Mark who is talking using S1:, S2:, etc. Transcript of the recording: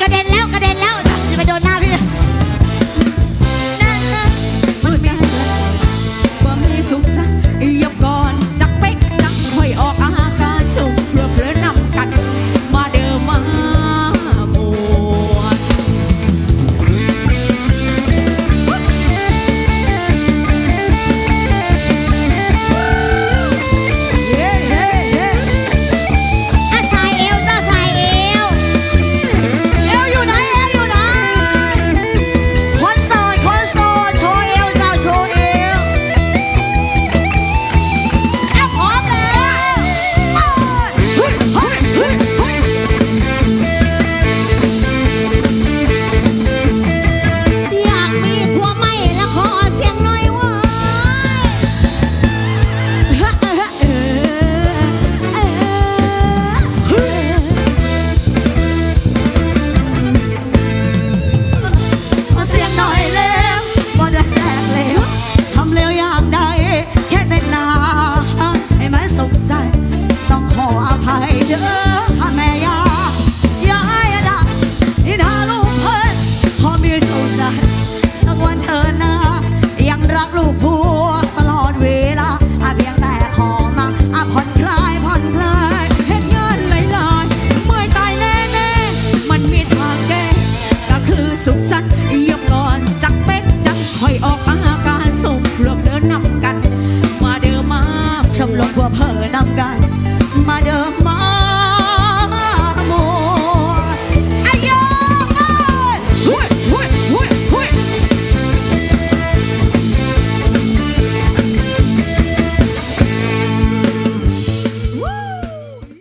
S1: ก
S2: ระเด็นแล้วก
S1: ระเด็นแล้วจะไปโดนหน้าพี่